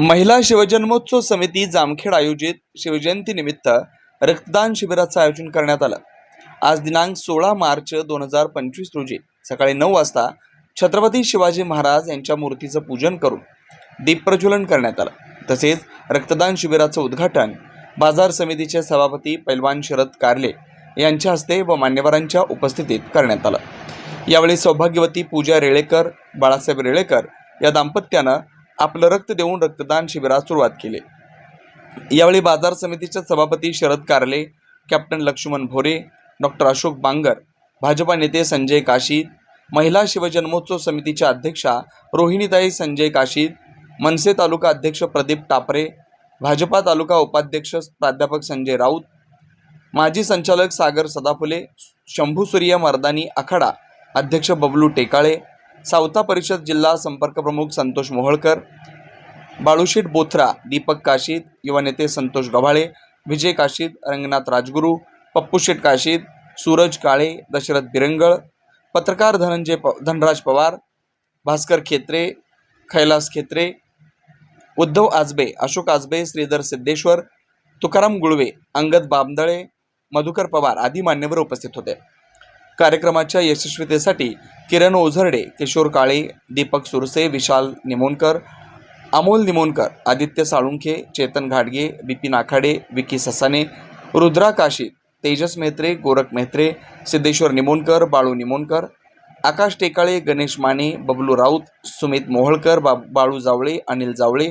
महिला शिवजन्मोत्सव समिती जामखेड आयोजित शिवजयंतीनिमित्त रक्तदान शिबिराचं आयोजन करण्यात आलं. आज दिनांक सोळा मार्च दोन हजार पंचवीस रोजी सकाळी नऊ वाजता छत्रपती शिवाजी महाराज यांच्या मूर्तीचं पूजन करून दीपप्रज्वलन करण्यात आलं. तसेच रक्तदान शिबिराचं उद्घाटन बाजार समितीचे सभापती पैलवान शरद कारले यांच्या हस्ते व मान्यवरांच्या उपस्थितीत करण्यात आलं. यावेळी सौभाग्यवती पूजा रेळेकर बाळासाहेब रेळेकर या दाम्पत्यानं आपलं रक्त देऊन रक्तदान शिबिरास सुरुवात केली. यावेळी बाजार समितीचे सभापती शरद कारले कॅप्टन लक्ष्मण भोरे डॉक्टर अशोक बांगर भाजपा नेते संजय काशीद महिला शिवजन्मोत्सव समितीच्या अध्यक्षा रोहिणीताई संजय काशीद मनसे तालुका अध्यक्ष प्रदीप टापरे भाजपा तालुका उपाध्यक्ष प्राध्यापक संजय राऊत माजी संचालक सागर सदाफुले शंभू सूर्य मर्दानी आखाडा अध्यक्ष बबलू टेकाळे सावता परिषद जिल्हा संपर्क प्रमुख संतोष मोहोळकर बाळूशेठ बोथरा दीपक काशीद युवा नेते संतोष गव्हाळे विजय काशीद रंगनाथ राजगुरू पप्पूशेठ काशीद सूरज काळे दशरथ बिरंगळ पत्रकार धनंजय प धनराज पवार भास्कर खेत्रे कैलास खेत्रे उद्धव आजबे अशोक आजबे श्रीधर सिद्धेश्वर तुकाराम गुळवे अंगद बामदळे मधुकर पवार आदी मान्यवर उपस्थित होते. कार्यक्रमाच्या यशस्वीतेसाठी किरण ओझरडे किशोर काळे दीपक सुरसे विशाल निमोणकर अमोल निमोणकर आदित्य साळुंखे चेतन घाटगे बिपिन आखाडे विकी ससाने रुद्रा काशी तेजस मेहत्रे गोरख मेहत्रे सिद्धेश्वर निमोणकर बाळू निमोणकर आकाश टेकाळे गणेश माने बबलू राऊत सुमित मोहोळकर बा बाळू जावळे अनिल जावळे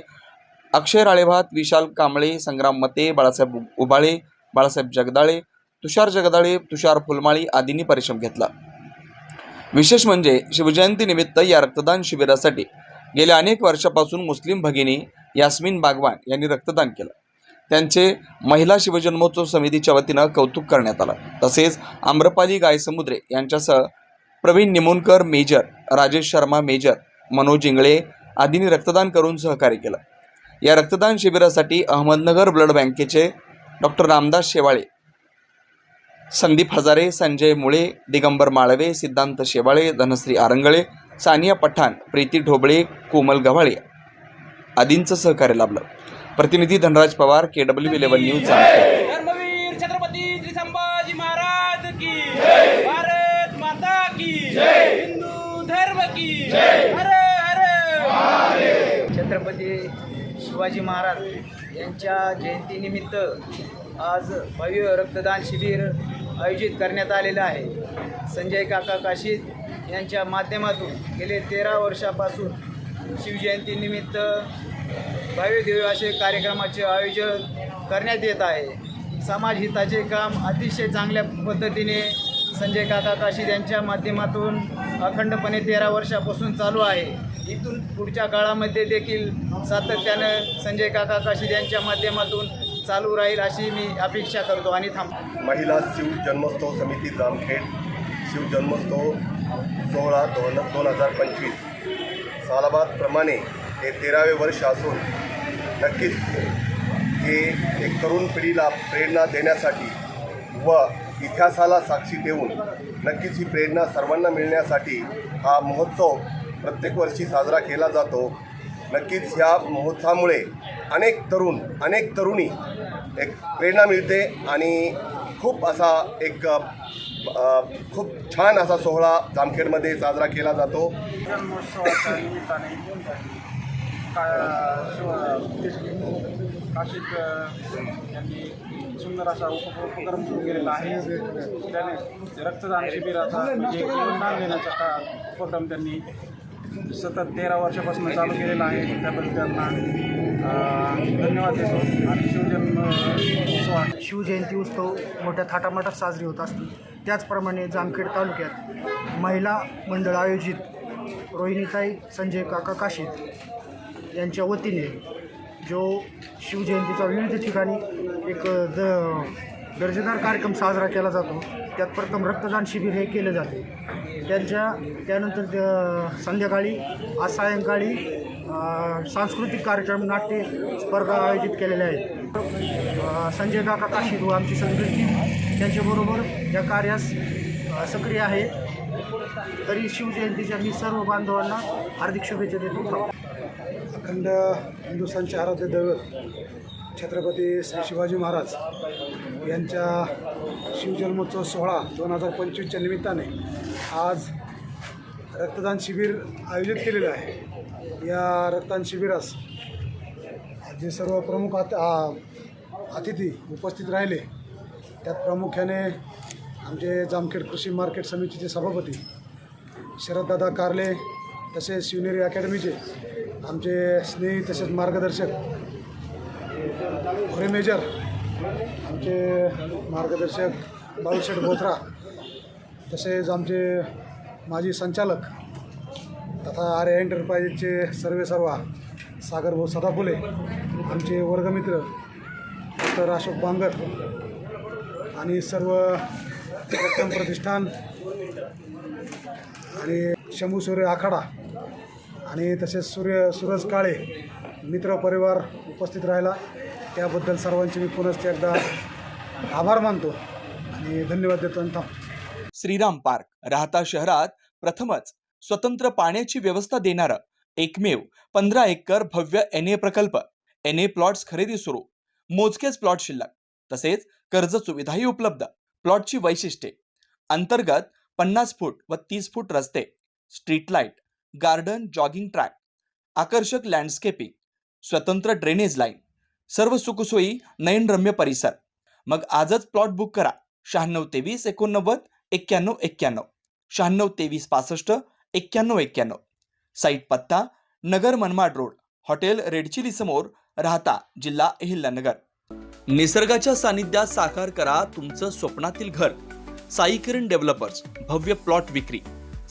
अक्षय राळेभात विशाल कांबळे संग्राम मते बाळासाहेब उबाळे बाळासाहेब जगदाळे तुषार जगदाळे तुषार फुलमाळी आदींनी परिश्रम घेतला. विशेष म्हणजे शिवजयंती निमित्त या रक्तदान शिबिरासाठी गेल्या अनेक वर्षापासून मुस्लिम भगिनी यास्मिन बागवान यांनी रक्तदान केलं. त्यांचे महिला शिवजन्मोत्सव समितीच्या वतीनं कौतुक करण्यात आलं. तसेच आम्रपाली गायसमुद्रे यांच्यासह प्रवीण निमोनकर मेजर राजेश शर्मा मेजर मनोज इंगळे आदींनी रक्तदान करून सहकार्य केलं. या रक्तदान शिबिरासाठी अहमदनगर ब्लड बँकेचे डॉक्टर रामदास शेवाळे संदीप हजारे संजय मुळे दिगंबर माळवे सिद्धांत शेवाळे धनश्री आरंगळे सानिया पठाण प्रीती ढोबळे कोमल गव्हाळे आदींचं सहकार्य लाभलं. प्रतिनिधी Dhanraj Pawar K W eleven news Jamkhed. Dharmaveer Chhatrapati Shri Sambhaji Maharaj की भारत माता की हिंदू धर्म की हर हर. छत्रपती शिवाजी महाराज यांच्या जयंतीनिमित्त आज भव्य रक्तदान शिबिर आयोजित करण्यात आलेलं आहे. संजय काका काशीद यांच्या माध्यमातून गेले तेरा वर्षापासून शिवजयंतीनिमित्त भव्य असे कार्यक्रमाचे आयोजन करण्यात येत आहे. समाज हिताचे काम अतिशय चांगल्या पद्धतीने संजय काका काशीद यांच्या माध्यमातून अखंडपणे तेरा वर्षापासून चालू आहे. इथून पुढच्या काळामध्ये देखील सातत्यानं संजय काका काशीद यांच्या माध्यमातून चालू राहील अशी मी अपेक्षा करतो आणि थांब महिला शिव जन्मोत्सव समिती जामखेड शिव जन्मोत्सव सोहळा दोन दोन हजार पंचवीस. सालाबादप्रमाणे हे तेरावे वर्ष असून नक्कीच हे एक तरुण पिढीला प्रेरणा देण्यासाठी व इतिहासाला साक्षी देऊन नक्कीच ही प्रेरणा सर्वांना मिळण्यासाठी हा महोत्सव प्रत्येक वर्षी साजरा केला जातो. नक्कीच ह्या महोत्सवामुळे अनेक तरुण अनेक तरुणी एक प्रेरणा मिळते आणि खूप असा एक खूप छान असा सोहळा जामखेडमध्ये साजरा केला जातो. जन्मोत्सवाच्या निमित्ताने का यांनी सुंदर असा उप उपक्रम सुरू केलेला आहे. त्याने रक्तदान शिबिराचा म्हणजे जीवनदान देण्याचा उपक्रम त्यांनी सतत तेरा वर्षापासून चालू केलेला आहे. त्याबद्दल त्यांना धन्यवाद देतो. आणि शिवजन्म शिवजयंती उत्सव मोठ्या थाटामाटात साजरी होत असते त्याचप्रमाणे जामखेड तालुक्यात महिला मंडळ आयोजित रोहिणीताई संजय काका काशीत यांच्या वतीने जो शिवजयंतीचा विविध ठिकाणी एक द दर्जेदार कार्यक्रम साजरा केला जातो त्यात प्रथम रक्तदान शिबिर हे केलं जाते. त्यांच्या त्यानंतर संध्याकाळी आज सायंकाळी सांस्कृतिक कार्यक्रम नाट्य स्पर्धा आयोजित केलेल्या आहेत. संजय काका काशीद व आमची सगळी टीम त्यांच्याबरोबर या कार्यास सक्रिय आहे. तरी शिवजयंतीच्या मी सर्व बांधवांना हार्दिक शुभेच्छा देतो. अखंड हिंदुस्थानचे आराध्य दैवत छत्रपती शिवाजी महाराज यांच्या शिवजन्मोत्सव सोहळा दोन हजार पंचवीसच्या निमित्ताने आज रक्तदान शिबिर आयोजित केलेलं आहे. या रक्तदान शिबिरास जे सर्व प्रमुख आत अतिथी उपस्थित राहिले त्यात प्रामुख्याने आमचे जामखेड कृषी मार्केट समितीचे सभापती शरददादा कारले तसेच शिवनेरी अकॅडमीचे आमचे स्नेही तसेच मार्गदर्शक भोरे मेजर. आमचे मार्गदर्शक बाळूशेठ बोथरा तसेच आमचे माजी संचालक तथा आर्य एंटरप्राइजेसचे सर्वे सर्वा सागरभाऊ सदाफुले आमचे वर्गमित्र डॉक्टर अशोक बांगर आणि सर्व रक्तम प्रतिष्ठान आणि शंभू सूर्य आखाडा आणि तसेच सूर्य सूरज काळे मित्र परिवार उपस्थित राहिला. त्याबद्दल सर्वांचे मी पुनश्च एकदा आभार मानतो आणि धन्यवाद देतो आणि श्रीराम पार्क राहता शहरात प्रथमच स्वतंत्र पाण्याची व्यवस्था देणारं एकमेव पंधरा एकर भव्य एन ए प्रकल्प. एन ए प्लॉट्स खरेदी सुरू. मोजकेच प्लॉट शिल्लक. तसेच कर्ज सुविधाही उपलब्ध. प्लॉटची वैशिष्ट्ये. अंतर्गत पन्नास फूट व तीस फूट रस्ते. Street light garden jogging track आकर्षक लँडस्केपिंग स्वतंत्र ड्रेनेज लाईन सर्व सुखसोयी नयनरम्य परिसर. मग आजच प्लॉट बुक करा. शहाण्णव तेवीस एकोणनव्वद एक्क्याण्णव एक्क्याण्णव. शहाण्णव तेवीस पासष्ट एक्क्याण्णव एक्क्याण्णव. साईट पत्ता Nagar Manmad road. Hotel red chilli समोर राहता जिल्हा अहिल्यानगर. निसर्गाच्या सानिध्यात साकार करा तुमचं स्वप्नातील घर. साई किरण डेव्हलपर्स भव्य प्लॉट विक्री.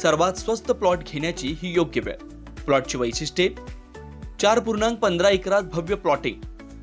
सर्वात स्वस्त प्लॉट घेण्याची ही योग्य वेळ. प्लॉटची वैशिष्ट्ये. चार पूर्णांक पंधरा एकरात भव्य प्लॉटिंग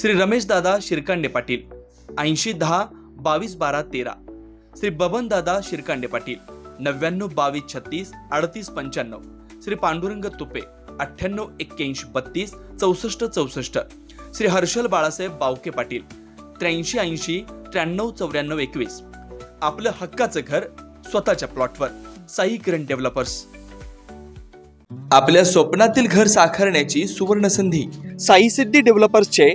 श्री रमेश दादा शिरकांडे पाटील ऐंशी दहा बावीस बारा तेरा. श्री बबन दादा शिरकांडे पाटील नव्याण्णव बावीस छत्तीस अडतीस पंच्याण्णव. श्री पांडुरंग तुपे अठ्ठ्याण्णव एक्क्याऐंशी बत्तीस चौसष्ट चौसष्ट. श्री हर्षल बाळासाहेब बावके पाटील त्र्याऐंशी ऐंशी त्र्याण्णव चौऱ्याण्णव एकवीस. आपलं हक्काचं घर स्वतःच्या प्लॉटवर. साई किरण डेव्हलपर्स. आपल्या स्वप्नातील घर साकारण्याची सुवर्ण संधी साई सिद्धी डेव्हलपर्सचे